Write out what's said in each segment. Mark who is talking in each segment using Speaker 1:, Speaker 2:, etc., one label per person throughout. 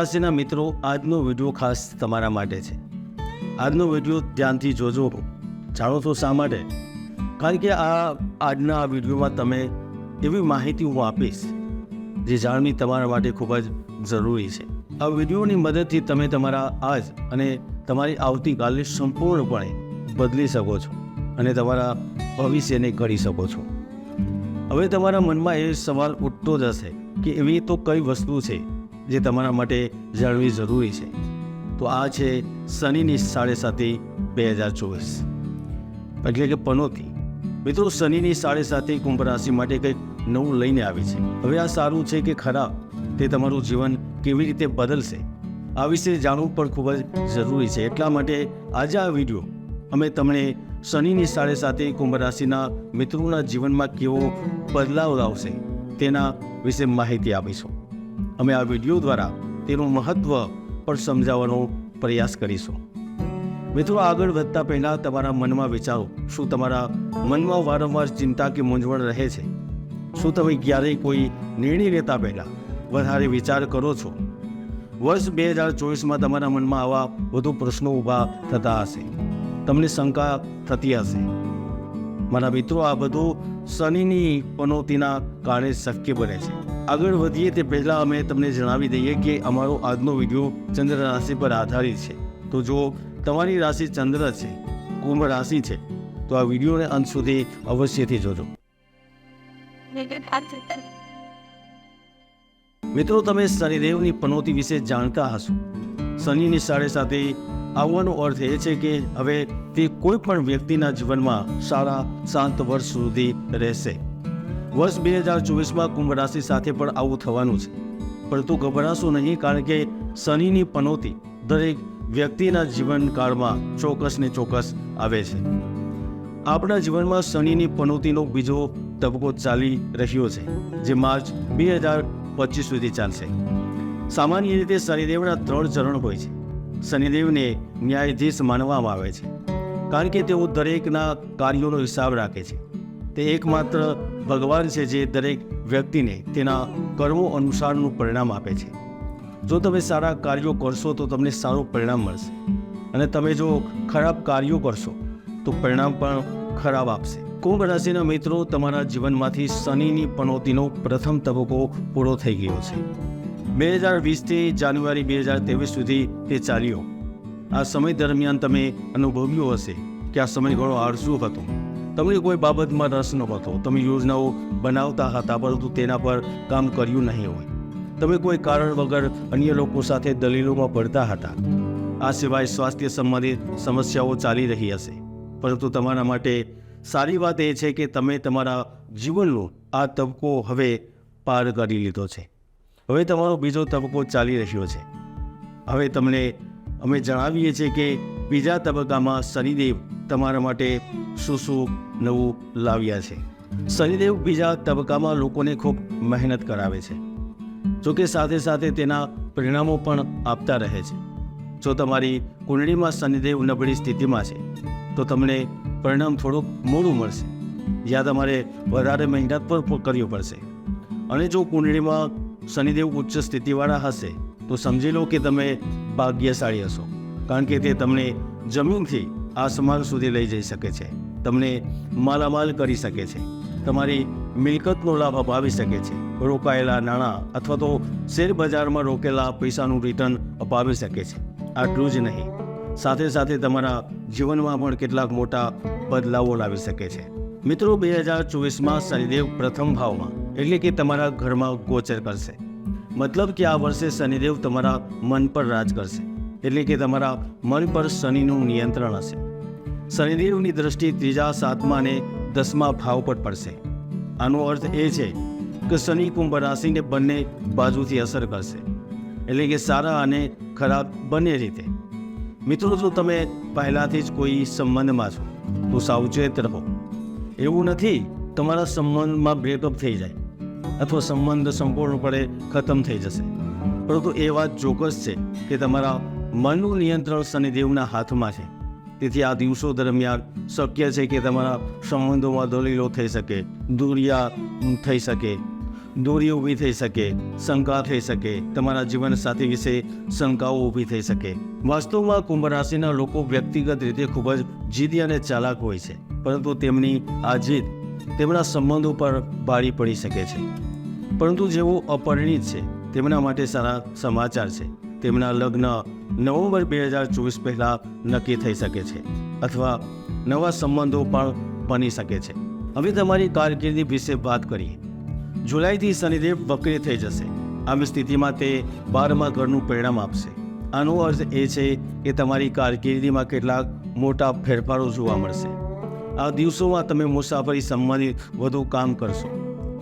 Speaker 1: રાશિના મિત્રો, આજનો વીડિયો ખાસ તમારા માટે છે. આજનો વીડિયો ધ્યાનથી જોજો. જાણો તો શા માટે? કારણ કે આ આજના આ વિડીયોમાં તમે એવી માહિતી હું આપીશ, જે જાણવી તમારા માટે ખૂબ જ જરૂરી છે. આ વિડીયોની મદદથી તમે તમારા આજ અને તમારી આવતીકાલને સંપૂર્ણપણે બદલી શકો છો અને તમારા ભવિષ્યને ઘડી શકો છો. હવે તમારા મનમાં એ સવાલ ઉઠતો જ હશે કે એવી તો કઈ વસ્તુ છે જે તમારા માટે જાણવી જરૂરી છે. તો આ છે શનિની સાડે સાતી બે હજાર ચોવીસ. એટલે કે પનોતી. મિત્રો, શનિની સાડે સાતી કુંભ રાશિ માટે કંઈક નવું લઈને આવી છે. હવે આ સારું છે કે ખરાબ? તે તમારું જીવન કેવી રીતે બદલશે? આ વિશે જાણવું પણ ખૂબ જ જરૂરી છે. એટલા માટે આજે આ વીડિયો અમે તમને શનિની સાડે સાથે કુંભ રાશિના મિત્રોના જીવનમાં કેવો બદલાવ લાવશે તેના વિશે માહિતી આપીશું. અમે આ વીડિયો દ્વારા તેનું મહત્ત્વ પણ સમજાવવાનો પ્રયાસ કરીશું. મિત્રો, આગળ વધતા પહેલાં તમારા મનમાં વિચારો. શું તમારા મનમાં વારંવાર ચિંતા કે મૂંઝવણ રહે છે? શું તમે ક્યારેય કોઈ નિર્ણય લેતા પહેલાં વધારે વિચાર કરો છો? વર્ષ બે હજાર ચોવીસમાં તમારા મનમાં આવા વધુ પ્રશ્નો ઊભા થતા હશે. તમને શંકા થતી હશે. મારા મિત્રો, આ બધું શનિની પનોતીના કારણે શક્ય બને છે. આગળ વધીએ તે પહેલાં અમે તમને જણાવી દઈએ કે અમારો આજનો વીડિયો ચંદ્ર રાશિ પર આધારિત છે. તો જો તમારી રાશિ ચંદ્ર છે, કુંભ રાશિ છે, તો આ વિડીયોને અંત સુધી અવશ્યથી જોજો. મિત્રો, તમે શનિદેવની પનોતી વિશે જાણતા હશો. શનિની સાડે સાથે આવવાનો અર્થ એ છે કે હવે તે કોઈ પણ વ્યક્તિના જીવનમાં સારા, શાંત વર્ષ સુધી રહેશે. વર્ષ બે હજાર ચોવીસમાં કુંભ રાશિ સાથે પણ આવું થવાનું છે. પરંતુ ગભરાશો નહીં, કારણ કે શનિની પનોતી દરેક વ્યક્તિના જીવનકાળમાં ચોક્કસ ને ચોક્કસ આવે છે. આપણા જીવનમાં શનિની પનોતીનો બીજો તબક્કો ચાલી રહ્યો છે, જે માર્ચ બે હજાર પચીસ સુધી ચાલશે. સામાન્ય રીતે શનિદેવના ત્રણ ચરણ હોય છે. શનિદેવને ન્યાયાધીશ માનવામાં આવે છે, કારણ કે તેઓ દરેકના કાર્યોનો હિસાબ રાખે છે. તે એકમાત્ર ભગવાન છે જે દરેક વ્યક્તિને તેના કર્મો અનુસારનું પરિણામ આપે છે. જો તમે સારા કાર્યો કરશો તો તમને સારું પરિણામ મળશે. અને તમે જો ખરાબ કાર્યો કરશો તો પરિણામ પણ ખરાબ આપશે. કુંભ રાશિના મિત્રો, તમારા જીવનમાંથી શનિની પનોતીનો પ્રથમ તબક્કો પૂરો થઈ ગયો છે. બે હજાર વીસથી જાન્યુઆરી બે હજાર ત્રેવીસ સુધી તે ચાલ્યો. આ સમય દરમિયાન તમે અનુભવ્યું હશે કે આ સમય ઘણો આળસુ હતો. તમને કોઈ બાબતમાં રસ નહોતો, તમે યોજનાઓ બનાવતા હતા, પરંતુ તેના પર કામ કર્યું નહીં હોય. તમે કોઈ કારણ વગર અન્ય લોકો સાથે દલીલોમાં પડતા હતા. આ સિવાય સ્વાસ્થ્ય સંબંધિત સમસ્યાઓ ચાલી રહી હશે. પરંતુ તમારા માટે સારી વાત એ છે કે તમે તમારા જીવનનો આ તબક્કો હવે પાર કરી લીધો છે. હવે તમારો બીજો તબક્કો ચાલી રહ્યો છે. હવે તમને અમે જણાવીએ છીએ કે બીજા તબક્કામાં શનિદેવ તમારા માટે શું શું નવું લાવ્યા છે? શનિદેવ બીજા તબક્કામાં લોકોને ખૂબ મહેનત કરાવે છે. જોકે સાથે સાથે તેના પરિણામો પણ આપતા રહે છે. જો તમારી કુંડળીમાં શનિદેવ નબળી સ્થિતિમાં છે, તો તમને પરિણામ થોડુંક મોડું મળશે. જ્યાં તમારે વધારે મહેનત પણ કરવી પડશે. અને જો કુંડળીમાં શનિદેવ ઉચ્ચ સ્થિતિવાળા હશે, તો સમજી લો કે તમે ભાગ્યશાળી હશો. કારણ કે તે તમને જમીનથી આસમાન સુધી લઈ જઈ શકે છે. તમને માલામાલ કરી શકે છે. તમારી મિલકતનો લાભ અપાવી શકે છે. રોકાયેલા નાણાં અથવા તો શેર બજારમાં રોકેલા પૈસાનું રિટર્ન અપાવી શકે છે. આટલું જ નહીં. સાથે સાથે તમારા જીવનમાં પણ કેટલાક મોટા બદલાવો લાવી શકે છે. મિત્રો, બે હજાર ચોવીસમાં શનિદેવ પ્રથમ ભાવમાં, એટલે કે તમારા ઘરમાં ગોચર કરશે. મતલબ કે આ વર્ષે શનિદેવ તમારા મન પર રાજ કરશે. એટલે કે તમારા મન પર શનિનું નિયંત્રણ હશે. શનિદેવની દ્રષ્ટિ ત્રીજા સાતમા અને દસમા ભાવ પર પડશે. આનો અર્થ એ છે કે શનિ કુંભ રાશિને બંને બાજુથી અસર કરશે. એટલે કે સારા અને ખરાબ બંને રીતે. મિત્રો, જો તમે પહેલાંથી જ કોઈ સંબંધમાં છો, તો સાવચેત રહો. એવું નથી, તમારા સંબંધમાં બ્રેકઅપ થઈ જાય અથવા સંબંધ સંપૂર્ણપણે ખતમ થઈ જશે. પરંતુ એ વાત ચોક્કસ છે કે તમારા મનનું નિયંત્રણ શનિદેવના હાથમાં છે. તેથી આ દિવસો દરમિયાન શક્ય છે કે તમારા સંબંધોમાં દલીલો થઈ શકે, દુરિયા થઈ શકે, દોરી ઊભી થઈ શકે, શંકા થઈ શકે, તમારા જીવનસાથી વિશે શંકાઓ ઊભી થઈ શકે. વાસ્તવમાં કુંભ રાશિના લોકો વ્યક્તિગત રીતે ખૂબ જ જીદી અને ચાલાક હોય છે, પરંતુ તેમની આ જીદ તેમના સંબંધો પર ભારી પડી શકે છે. પરંતુ જેઓ અપરિણિત છે, તેમના માટે સારા સમાચાર છે. તેમના લગ્ન નવેમ્બર બે હજાર ચોવીસ પહેલાં નક્કી થઈ શકે છે અથવા નવા સંબંધો પણ બની શકે છે. હવે તમારી કારકિર્દી વિશે વાત કરીએ. જુલાઈથી શનિદેવ વક્રી થઈ જશે. આવી સ્થિતિમાં તે બારમા ઘરનું પરિણામ આપશે. આનો અર્થ એ છે કે તમારી કારકિર્દીમાં કેટલાક મોટા ફેરફારો જોવા મળશે. આ દિવસોમાં તમે મુસાફરી સંબંધિત વધુ કામ કરશો.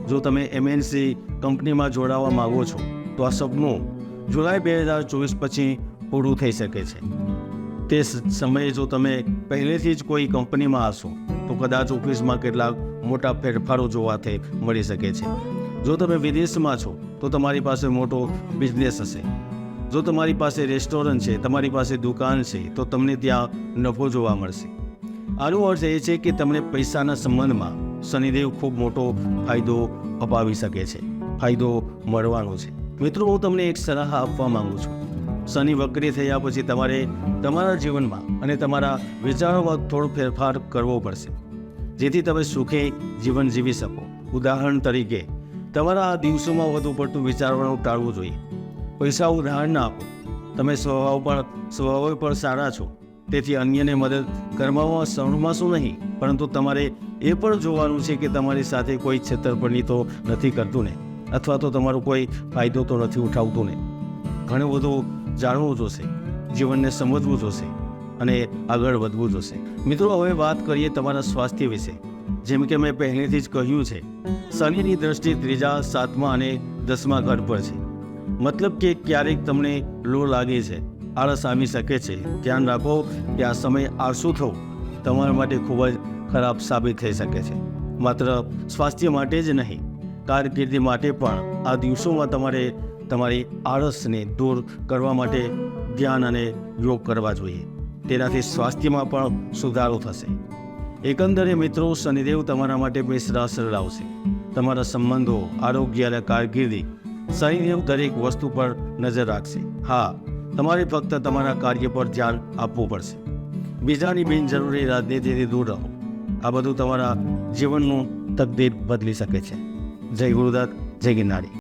Speaker 1: જો તમે એમએનસી કંપનીમાં જોડાવા માગો છો, તો આ સપનું જુલાઈ બે હજાર ચોવીસ પછી પૂરું થઈ શકે છે. તે સમયે જો તમે પહેલેથી જ કોઈ કંપનીમાં હશો, તો કદાચ ઓફિસમાં કેટલાક મોટા ફેરફારો જોવાથી મળી શકે છે. જો તમે વિદેશમાં છો, તો તમારી પાસે મોટો બિઝનેસ હશે. જો તમારી પાસે રેસ્ટોરન્ટ છે, તમારી પાસે દુકાન છે, તો તમને ત્યાં નફો જોવા મળશે. આનો અર્થ એ છે કે તમને પૈસાના સંબંધમાં શનિદેવ ખૂબ મોટો ફાયદો અપાવી શકે છે, ફાયદો મળવાનો છે. મિત્રો, હું તમને એક સલાહ આપવા માંગુ છું. શનિ વક્રી થયા પછી તમારે તમારા જીવનમાં અને તમારા વિચારોમાં થોડો ફેરફાર કરવો પડશે. જેથી તમે સુખે જીવન જીવી શકો. ઉદાહરણ તરીકે, તમારા આ દિવસોમાં વધુ પડતું વિચારવાનું ટાળવું જોઈએ. પૈસા ઉદાહરણ ના આપો. તમે સ્વભાવ પણ સ્વભાવ પણ સારા છો. તેથી અન્યને મદદ કરવામાં શરમાશો નહીં. પરંતુ તમારે એ પણ જોવાનું છે કે તમારી સાથે કોઈ છેતરપણી તો નથી કરતું ને. અથવા તો તમારો કોઈ ફાયદો તો નથી ઉઠાવતો ને. ઘણું બધું જાણવું જોશે, જીવનને સમજવું જોશે અને આગળ વધવું જોશે. મિત્રો, હવે વાત કરીએ તમારા સ્વાસ્થ્ય વિશે. જેમ કે મેં પહેલેથી જ કહ્યું છે, શનિની દ્રષ્ટિ ત્રીજા, સાતમા અને દસમા ઘર પર છે. મતલબ કે ક્યારેક તમને લો લાગે છે, આળસ આવી શકે છે. ધ્યાન રાખો કે આ સમય આળસુ થવું તમારા માટે ખૂબ જ ખરાબ સાબિત થઈ શકે છે. માત્ર સ્વાસ્થ્ય માટે જ નહીં કારકિર્દી માટે પણ આ દિવસોમાં તમારે તમારી આળસને દૂર કરવા માટે ધ્યાન અને યોગ કરવા જોઈએ. તેનાથી સ્વાસ્થ્યમાં પણ સુધારો થશે. એકંદરે મિત્રો, શનિદેવ તમારા માટે મિશ્ર અસર લાવશે. તમારા સંબંધો, આરોગ્ય અને કારકિર્દી શનિદેવ દરેક વસ્તુ પર નજર રાખશે. હા, તમારે ફક્ત તમારા કાર્ય પર ધ્યાન આપવું પડશે. બીજાની બિનજરૂરી રાજનીતિથી દૂર રહો. આ બધું તમારા જીવનનું તકદીર બદલી શકે છે. જય ગુરુદત્ત જય ગિરનારી